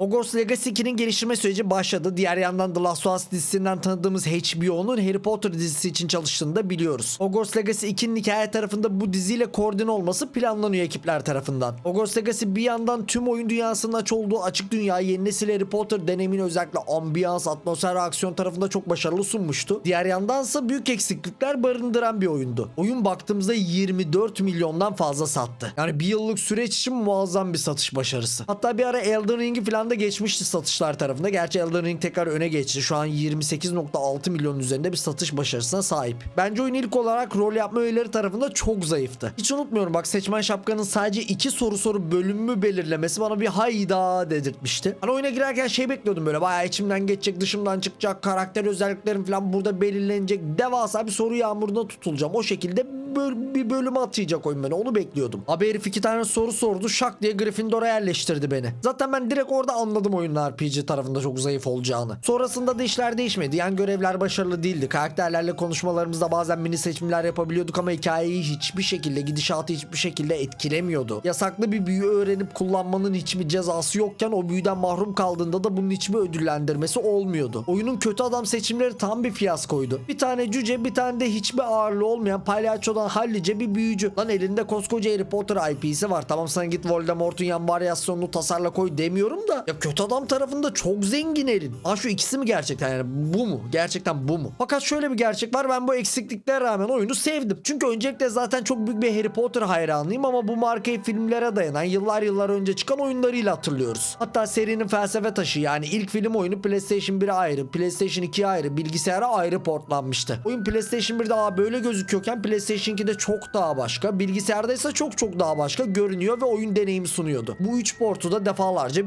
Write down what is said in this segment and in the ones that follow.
Hogwarts Legacy 2'nin geliştirme süreci başladı. Diğer yandan The Last of Us dizisinden tanıdığımız HBO'nun Harry Potter dizisi için çalıştığını da biliyoruz. Hogwarts Legacy 2'nin hikaye tarafında bu diziyle koordine olması planlanıyor ekipler tarafından. Hogwarts Legacy bir yandan tüm oyun dünyasının aç olduğu açık dünya yeni nesil Harry Potter deneyimini özellikle ambiyans, atmosfer ve aksiyon tarafında çok başarılı sunmuştu. Diğer yandansa büyük eksiklikler barındıran bir oyundu. Oyun baktığımızda 24 milyondan fazla sattı. Yani bir yıllık süreç için muazzam bir satış başarısı. Hatta bir ara Elden Ring'i falan da geçmişti satışlar tarafında. Gerçi Elden Ring tekrar öne geçti. Şu an 28.6 milyonun üzerinde bir satış başarısına sahip. Bence oyun ilk olarak rol yapma üyeleri tarafında çok zayıftı. Hiç unutmuyorum bak seçmen şapkanın sadece iki soru soru bölümü belirlemesi bana bir hayda dedirtmişti. Hani oyuna girerken şey bekliyordum böyle bayağı içimden geçecek dışımdan çıkacak karakter özelliklerim falan burada belirlenecek devasa bir soru yağmuruna tutulacağım. O şekilde böl- bir bölüme atacak oyun beni onu bekliyordum. Abi herif iki tane soru sordu şak diye Gryffindor'a yerleştirdi beni. Zaten ben direkt orada anladım oyunun RPG tarafında çok zayıf olacağını. Sonrasında da işler değişmedi. Yani görevler başarılı değildi. Karakterlerle konuşmalarımızda bazen mini seçimler yapabiliyorduk ama hikayeyi hiçbir şekilde gidişatı hiçbir şekilde etkilemiyordu. Yasaklı bir büyü öğrenip kullanmanın hiçbir cezası yokken o büyüden mahrum kaldığında da bunun hiçbir ödüllendirmesi olmuyordu. Oyunun kötü adam seçimleri tam bir fiyaskoydu. Bir tane cüce bir tane de hiçbir ağırlığı olmayan palyaçodan hallice bir büyücü. Lan elinde koskoca Harry Potter IP'si var. Tamam sana git Voldemort'un yan varyasyonunu tasarla koy demiyorum da. Ya kötü adam tarafında çok zengin elin. Ha şu ikisi mi gerçekten yani bu mu? Gerçekten bu mu? Fakat şöyle bir gerçek var. Ben bu eksikliklere rağmen oyunu sevdim. Çünkü öncelikle zaten çok büyük bir Harry Potter hayranıyım ama bu markayı filmlere dayanan yıllar yıllar önce çıkan oyunlarıyla hatırlıyoruz. Hatta serinin felsefe taşı yani ilk film oyunu PlayStation 1'e ayrı, PlayStation 2'ye ayrı, bilgisayara ayrı portlanmıştı. Oyun PlayStation 1'de aa böyle gözüküyorken PlayStation 2'de çok daha başka, bilgisayarda ise çok çok daha başka görünüyor ve oyun deneyimi sunuyordu. Bu 3 portu da defalarca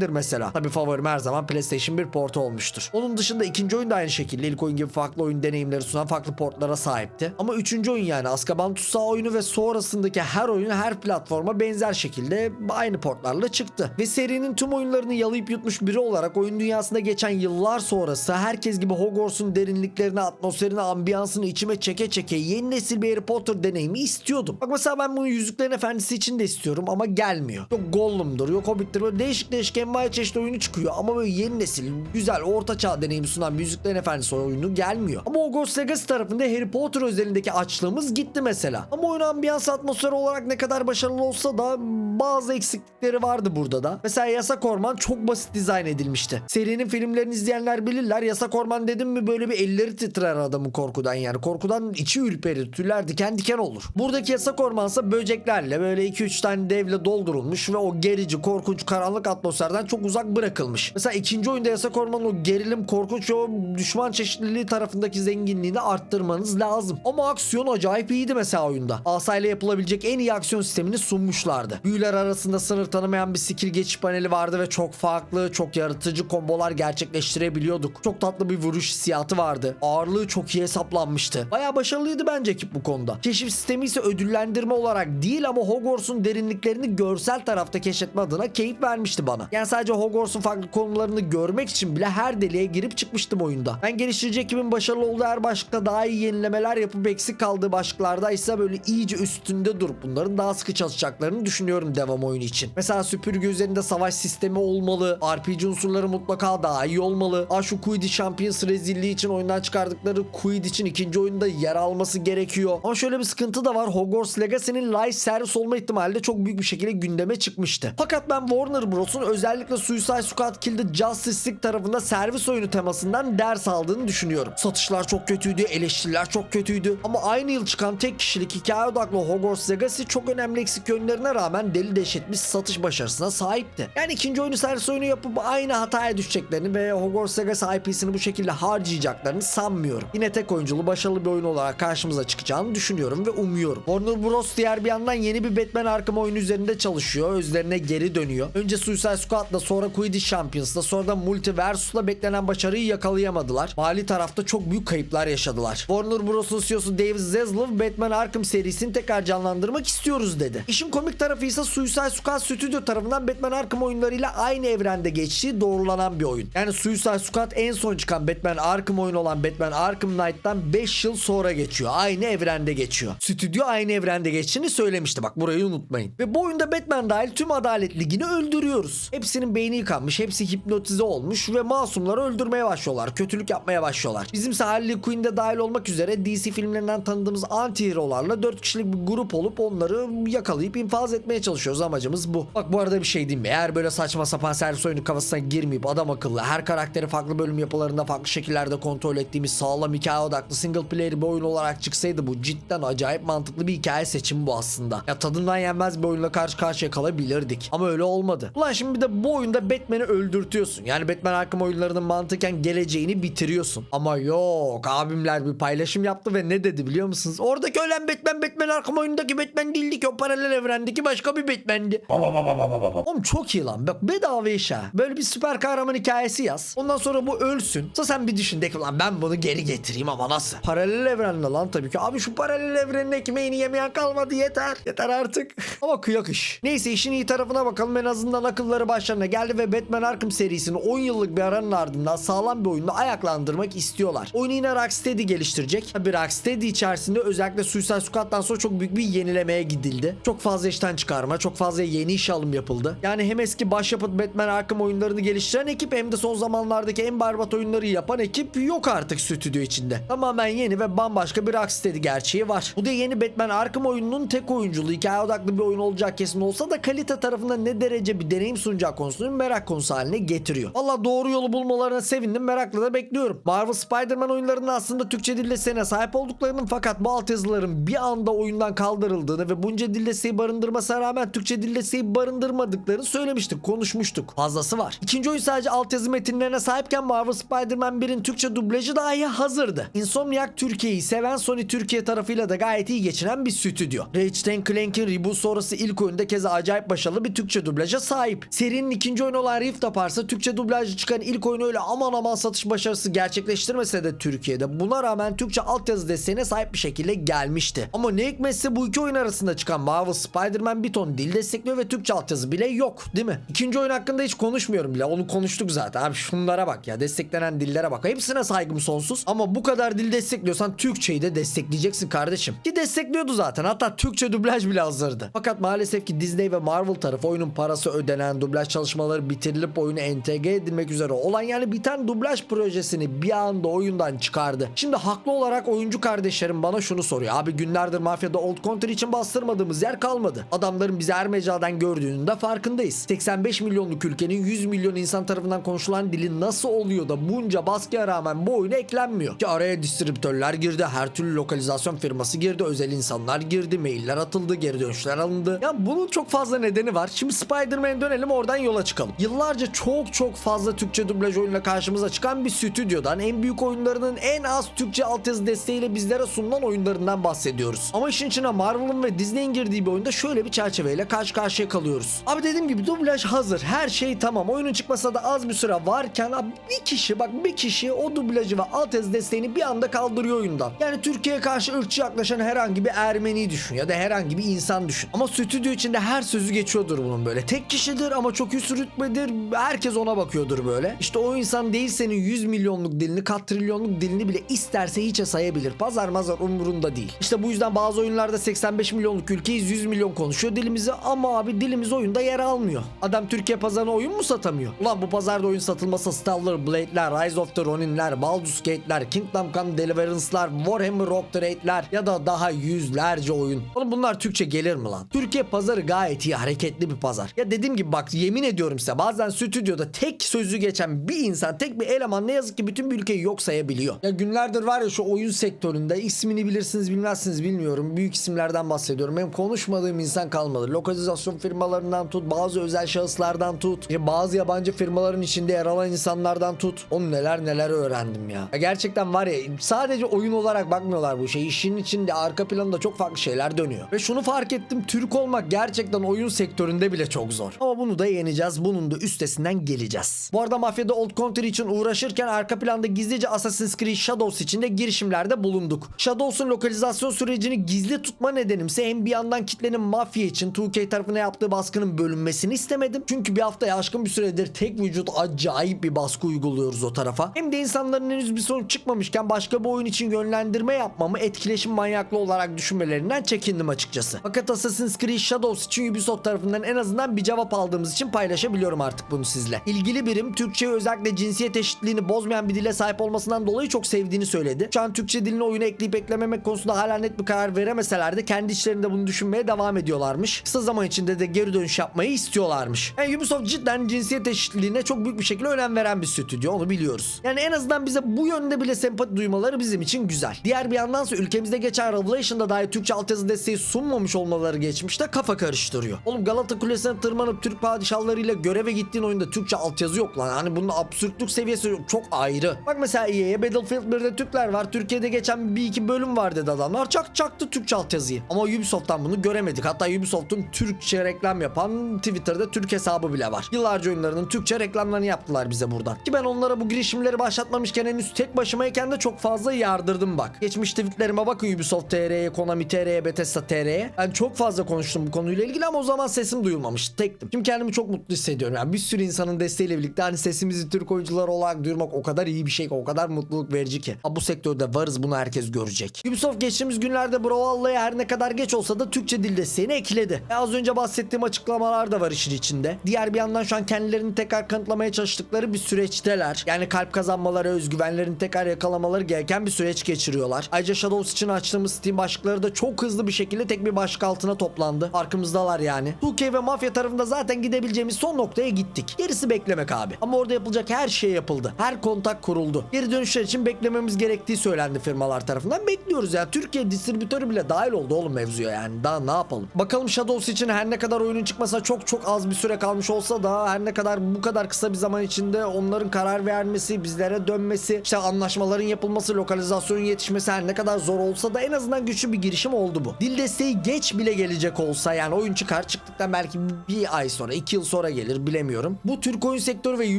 bitirmişimdir mesela. Tabi favorim her zaman PlayStation 1 portu olmuştur. Onun dışında ikinci oyun da aynı şekilde ilk oyun gibi farklı oyun deneyimleri sunan farklı portlara sahipti. Ama üçüncü oyun yani Azkaban Tutsağı oyunu ve sonrasındaki her oyun her platforma benzer şekilde aynı portlarla çıktı. Ve serinin tüm oyunlarını yalayıp yutmuş biri olarak oyun dünyasında geçen yıllar sonrası herkes gibi Hogwarts'un derinliklerini, atmosferini, ambiyansını içime çeke çeke yeni nesil bir Harry Potter deneyimi istiyordum. Bak mesela ben bunu Yüzüklerin Efendisi için de istiyorum ama gelmiyor. Yok Gollum'dur, yok Hobbit'tir böyle değişik değişik envai çeşit oyunu çıkıyor ama böyle yeni nesil, güzel, orta çağ deneyimi sunan bir Yüzüklerin Efendisi oyunu gelmiyor. Ama Hogwarts Legacy tarafında Harry Potter özelindeki açlığımız gitti mesela. Ama oyun ambiyans atmosferi olarak ne kadar başarılı olsa da bazı eksiklikleri vardı burada da. Mesela Yasak Orman çok basit dizayn edilmişti. Serinin filmlerini izleyenler bilirler. Yasak Orman dedim mi böyle bir elleri titrer adamın korkudan yani. Korkudan içi ürperir, tüyler diken diken olur. Buradaki Yasak Ormansa böceklerle böyle 2-3 tane devle doldurulmuş ve o gerici, korkunç, karanlık atmosferden çok uzak bırakılmış. Mesela ikinci oyunda Yasak Orman'ın o gerilim, korkunç ve o düşman çeşitliliği tarafındaki zenginliğini arttırmanız lazım. Ama aksiyon acayip iyiydi mesela oyunda. Asayla yapılabilecek en iyi aksiyon sistemini sunmuşlardı. Büyüler arasında sınır tanımayan bir skill geçiş paneli vardı ve çok farklı, çok yaratıcı kombolar gerçekleştirebiliyorduk. Çok tatlı bir vuruş hissiyatı vardı. Ağırlığı çok iyi hesaplanmıştı. Bayağı başarılıydı bence ekip bu konuda. Keşif sistemi ise ödüllendirme olarak değil ama Hogwarts'un derinliklerini görsel tarafta keşfetme adına keyif vermişti bana. Yani sadece Hogwarts'un farklı konularını görmek için bile her deliğe girip çıkmıştım oyunda. Ben geliştirici ekibin başarılı olduğu her başlıkta daha iyi yenilemeler yapıp eksik kaldığı başlıklarda ise böyle iyice üstünde durup bunların daha sıkı çalışacaklarını düşünüyorum devam oyunu için. Mesela süpürge üzerinde savaş sistemi olmalı. RPG unsurları mutlaka daha iyi olmalı. Aa şu Quidditch Champions rezilliği için oyundan çıkardıkları Quidditch'in ikinci oyunda yer alması gerekiyor. Ama şöyle bir sıkıntı da var. Hogwarts Legacy'nin live servis olma ihtimali de çok büyük bir şekilde gündeme çıkmıştı. Fakat ben Warner Bros'un özellikle Suicide Squad Kill the Justice League tarafında servis oyunu temasından ders aldığını düşünüyorum. Satışlar çok kötüydü, eleştiriler çok kötüydü. Ama aynı yıl çıkan tek kişilik hikaye odaklı Hogwarts Legacy çok önemli eksik yönlerine rağmen deli dehşet bir satış başarısına sahipti. Yani ikinci oyunu servis oyunu yapıp aynı hataya düşeceklerini ve Hogwarts Legacy IP'sini bu şekilde harcayacaklarını sanmıyorum. Yine tek oyunculu başarılı bir oyun olarak karşımıza çıkacağını düşünüyorum ve umuyorum. Warner Bros. diğer bir yandan yeni bir Batman Arkham oyunu üzerinde çalışıyor. Özlerine geri dönüyor. Önce Suicide Squad'la sonra Quidditch Champions'la sonra da Multiversus'la beklenen başarıyı yakalayamadılar. Mali tarafta çok büyük kayıplar yaşadılar. Warner Bros'un CEO'su David Zaslav Batman Arkham serisini tekrar canlandırmak istiyoruz dedi. İşin komik tarafı ise Suicide Squad Studio tarafından Batman Arkham oyunlarıyla aynı evrende geçtiği doğrulanan bir oyun. Yani Suicide Squad en son çıkan Batman Arkham oyunu olan Batman Arkham Knight'tan 5 yıl sonra geçiyor. Aynı evrende geçiyor. Stüdyo aynı evrende geçtiğini söylemişti. Bak burayı unutmayın. Ve bu oyunda Batman dahil tüm Adalet Ligi'ni öldürüyoruz. Hepsi hepsinin beyni yıkanmış, hepsi hipnotize olmuş ve masumları öldürmeye başlıyorlar. Kötülük yapmaya başlıyorlar. Bizimse Harley Quinn de dahil olmak üzere DC filmlerinden tanıdığımız anti-hero'larla 4 kişilik bir grup olup onları yakalayıp infaz etmeye çalışıyoruz. Amacımız bu. Bak bu arada bir şey diyeyim mi? Eğer böyle saçma sapan servis oyunu kafasına girmeyip adam akıllı her karakteri farklı bölüm yapılarında farklı şekillerde kontrol ettiğimiz sağlam hikaye odaklı single player bir oyun olarak çıksaydı bu cidden acayip mantıklı bir hikaye seçimi bu aslında. Ya tadından yenmez bir oyunla karşı karşıya kalabilirdik. Ama öyle olmadı. Ulan şimdi bir de bu oyunda Batman'i öldürtüyorsun. Yani Batman Arkham oyunlarının mantıken geleceğini bitiriyorsun. Ama yok abimler bir paylaşım yaptı ve ne dedi biliyor musunuz? Oradaki ölen Batman Batman Arkham oyunundaki Batman değildi ki o paralel evrendeki başka bir Batman'di. Oğlum çok iyi lan. Bak bedava iş ha. Böyle bir süper kahraman hikayesi yaz. Ondan sonra bu ölsün. Sonra sen bir düşün de ki lan ben bunu geri getireyim ama nasıl? Paralel evrende lan tabii ki. Abi şu paralel evrenin ekmeğini yemeyen kalmadı yeter. Yeter artık. ama kıyak iş. Neyse işin iyi tarafına bakalım. En azından akılları başlarına geldi ve Batman Arkham serisini 10 yıllık bir aranın ardından sağlam bir oyunla ayaklandırmak istiyorlar. Oyunu yine Rocksteady geliştirecek. Tabii Rocksteady içerisinde özellikle Suicide Squad'dan sonra çok büyük bir yenilemeye gidildi. Çok fazla işten çıkarma, çok fazla yeni iş alım yapıldı. Yani hem eski başyapıt Batman Arkham oyunlarını geliştiren ekip hem de son zamanlardaki en berbat oyunları yapan ekip yok artık stüdyo içinde. Tamamen yeni ve bambaşka bir Rocksteady gerçeği var. Bu da yeni Batman Arkham oyununun tek oyunculu, hikaye odaklı bir oyun olacak kesin olsa da kalite tarafında ne derece bir deneyim sunacağı konusunu merak konusu haline getiriyor. Valla doğru yolu bulmalarına sevindim merakla da bekliyorum. Marvel Spider-Man oyunlarının aslında Türkçe dil desteğine sahip olduklarının fakat bu altyazıların bir anda oyundan kaldırıldığını ve bunca dil desteği barındırmasına rağmen Türkçe dil desteği barındırmadıklarını söylemiştik, konuşmuştuk. Fazlası var. İkinci oyun sadece altyazı metinlerine sahipken Marvel Spider-Man 1'in Türkçe dublajı dahi hazırdı. Insomniac Türkiye'yi seven Sony Türkiye tarafıyla da gayet iyi geçinen bir stüdyo. Ratchet Clank'in reboot sonrası ilk oyunda keza acayip başarılı bir Türkçe dublaja sahip. Serinin ikinci oyunu olan Rift Apart'sa Türkçe dublajı çıkan ilk oyunu öyle aman aman satış başarısı gerçekleştirmese de Türkiye'de buna rağmen Türkçe altyazı desteğine sahip bir şekilde gelmişti. Ama ne hikmetse bu iki oyun arasında çıkan Marvel Spider-Man bir ton dil destekliyor ve Türkçe altyazı bile yok değil mi? İkinci oyun hakkında hiç konuşmuyorum bile. Onu konuştuk zaten. Abi şunlara bak ya. Desteklenen dillere bak. Hepsine saygım sonsuz. Ama bu kadar dil destekliyorsan Türkçeyi de destekleyeceksin kardeşim. Ki destekliyordu zaten. Hatta Türkçe dublaj bile hazırdı. Fakat maalesef ki Disney ve Marvel tarafı oyunun parası ödenen, dublaj çalışmaları bitirilip oyunu entegre edilmek üzere olan yani biten dublaj projesini bir anda oyundan çıkardı. Şimdi haklı olarak oyuncu kardeşlerim bana şunu soruyor. Abi günlerdir mafyada Old Country için bastırmadığımız yer kalmadı. Adamların bizi her mecradan gördüğünün de farkındayız. 85 milyonluk ülkenin 100 milyon insan tarafından konuşulan dili nasıl oluyor da bunca baskıya rağmen bu oyuna eklenmiyor? Ki araya distribütörler girdi, her türlü lokalizasyon firması girdi, özel insanlar girdi, mailler atıldı, geri dönüşler alındı. Ya bunun çok fazla nedeni var. Şimdi Spider-Man'e dönelim oradan yola çıkalım. Yıllarca çok çok fazla Türkçe dublaj oyunla karşımıza çıkan bir stüdyodan en büyük oyunlarının en az Türkçe altyazı desteğiyle bizlere sunulan oyunlarından bahsediyoruz. Ama işin içine Marvel'ın ve Disney'in girdiği bir oyunda şöyle bir çerçeveyle karşı karşıya kalıyoruz. Abi dediğim gibi dublaj hazır. Her şey tamam. Oyunun çıkmasına da az bir süre varken abi bir kişi bak bir kişi o dublajı ve altyazı desteğini bir anda kaldırıyor oyundan. Yani Türkiye'ye karşı ırkçı yaklaşan herhangi bir Ermeni düşün ya da herhangi bir insan düşün. Ama stüdyo içinde her sözü geçiyordur bunun böyle. Tek kişidir ama çok üst rütbedir. Herkes ona bakıyordur böyle. İşte o insan değil senin 100 milyonluk dilini, kat trilyonluk dilini bile isterse hiçe sayabilir. Pazar mazar umurunda değil. İşte bu yüzden bazı oyunlarda 85 milyonluk ülkeyiz 100 milyon konuşuyor dilimizi ama abi dilimiz oyunda yer almıyor. Adam Türkiye pazarına oyun mu satamıyor? Ulan bu pazarda oyun satılmasa Stellar Blade'ler, Rise of the Ronin'ler, Baldur's Gate'ler, Kingdom Come Deliverance'lar, Warhammer Rock Trade'ler ya da daha yüzlerce oyun. Oğlum bunlar Türkçe gelir mi lan? Türkiye pazarı gayet iyi hareketli bir pazar. Ya dediğim gibi bak yemin ediyorum size bazen stüdyoda tek sözü geçen bir insan tek bir eleman ne yazık ki bütün bir ülkeyi yok sayabiliyor. Ya günlerdir var ya şu oyun sektöründe ismini bilirsiniz bilmezsiniz bilmiyorum. Büyük isimlerden bahsediyorum. Benim konuşmadığım insan kalmadı. Lokalizasyon firmalarından tut, bazı özel şahıslardan tut, bazı yabancı firmaların içinde yer alan insanlardan tut. Onu neler neler öğrendim ya. ya. Gerçekten var ya sadece oyun olarak bakmıyorlar bu şey. İşin içinde arka planında çok farklı şeyler dönüyor. Ve şunu fark ettim. Türk olmak gerçekten oyun sektöründe bile çok zor. Ama bunu da yeneceğiz. Bunun da üstesinden geleceğiz. Bu arada mafyada Old Country için uğraşırken arka planda gizlice Assassin's Creed Shadows için de girişimlerde bulunduk. Shadows'un lokalizasyon sürecini gizli tutma nedenimse hem bir yandan kitlenin mafya için 2K tarafına yaptığı baskının bölünmesini istemedim. Çünkü bir haftaya aşkın bir süredir tek vücut acayip bir baskı uyguluyoruz o tarafa. Hem de insanların henüz bir sonuç çıkmamışken başka bir oyun için yönlendirme yapmamı etkileşim manyaklı olarak düşünmelerinden çekindim açıkçası. Fakat Assassin's Creed Shadows için Ubisoft tarafından en azından bir cevap aldığımız için paylaşabiliyorum artık bunu sizle. İlgili birim Türkçe'ye özellikle cinsiyet eşitliğini bozmayan bir dile sahip olmasından dolayı çok sevdiğini söyledi. Şu an Türkçe dilini oyuna ekleyip eklememek konusunda hala net bir karar veremeseler de kendi içlerinde bunu düşünmeye devam ediyorlarmış. Kısa zaman içinde de geri dönüş yapmayı istiyorlarmış. Yani Ubisoft cidden cinsiyet eşitliğine çok büyük bir şekilde önem veren bir stüdyo onu biliyoruz. Yani en azından bize bu yönde bile sempati duymaları bizim için güzel. Diğer bir yandansa ülkemizde geçen Revelation'da dahi Türkçe altyazı desteği sunmamış olmaları geçmişte kafa karıştırıyor. Oğlum Galata Kulesi'ne tırmanıp Türk padişahlarıyla göreve gittiğin oyunda Türkçe altyazı yok lan. Hani bunun absürtlük seviyesi çok ayrı. Bak mesela EA'ye Battlefield 1'de Türkler var. Türkiye'de geçen bir iki bölüm var dedi adamlar. Çak çaktı Türkçe altyazıyı. Ama Ubisoft'tan bunu göremedik. Hatta Ubisoft'un Türkçe reklam yapan Twitter'da Türk hesabı bile var. Yıllarca oyunlarının Türkçe reklamlarını yaptılar bize buradan. Ki ben onlara bu girişimleri başlatmamışken henüz tek başımayken de çok fazla yardırdım bak. Geçmiş tweetlerime bakın Ubisoft TR'ye, Konami TR'ye, Bethesda TR'ye. Ben çok fazla konuştum bu konuyla ilgili ama o zaman sesim duyulmamıştı. Tektim. Şimdi kendimi çok mutlu hissediyorum. Yani bir sürü insanın desteğiyle birlikte hani sesimizi Türk oyuncular olarak duyurmak o kadar iyi bir şey ki, o kadar mutluluk verici ki. Ha, bu sektörde varız bunu herkes görecek. Ubisoft geçtiğimiz günlerde Brawlhalla'ya her ne kadar geç olsa da Türkçe dil desteğini ekledi. E, az önce bahsettiğim açıklamalar da var işin içinde. Diğer bir yandan şu an kendilerini tekrar kanıtlamaya çalıştıkları bir süreçteler. Yani kalp kazanmaları, özgüvenlerini tekrar yakalamaları gereken bir süreç geçiriyorlar. Ayrıca Shadows için açtığımız Steam başlıkları da çok hızlı bir şekilde tek bir başlık altına toplandı. Arkamızdalar yani. 2K ve Mafya tarafında zaten gidebileceğimiz son noktaya gittik. Gerisi beklemek abi. Ama orada yapılacak her şey yapıldı. Her kontak kuruldu. Geri dönüşler için beklememiz gerektiği söylendi firmalar tarafından. Bekliyoruz ya. Türkiye distribütörü bile dahil oldu oğlum mevzuya yani. Daha ne yapalım? Bakalım Shadows için her ne kadar oyunun çıkmasına çok çok az bir süre kalmış olsa da her ne kadar bu kadar kısa bir zaman içinde onların karar vermesi, bizlere dönmesi, işte anlaşmaların yapılması, lokalizasyonun yetişmesi her ne kadar zor olsa da en azından güçlü bir girişim oldu bu. Dil desteği geç bile gelecek olsa yani oyun çıkar çıktıktan belki bir ay sonra, iki yıl sonra gelir bilemiyorum. Bu Türk oyun sektörü ve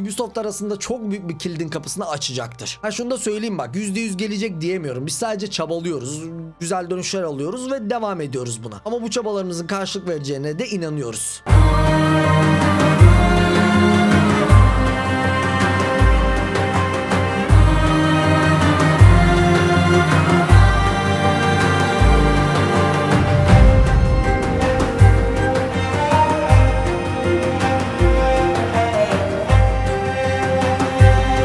Ubisoft arasında çok büyük bir kilidin kapısını açacaktır. Ha şunu da söyleyeyim bak %100 gelecek diyemiyorum. Biz sadece çabalıyoruz. Güzel dönüşler alıyoruz ve devam ediyoruz buna. Ama bu çabalarımızın karşılık vereceğine de inanıyoruz.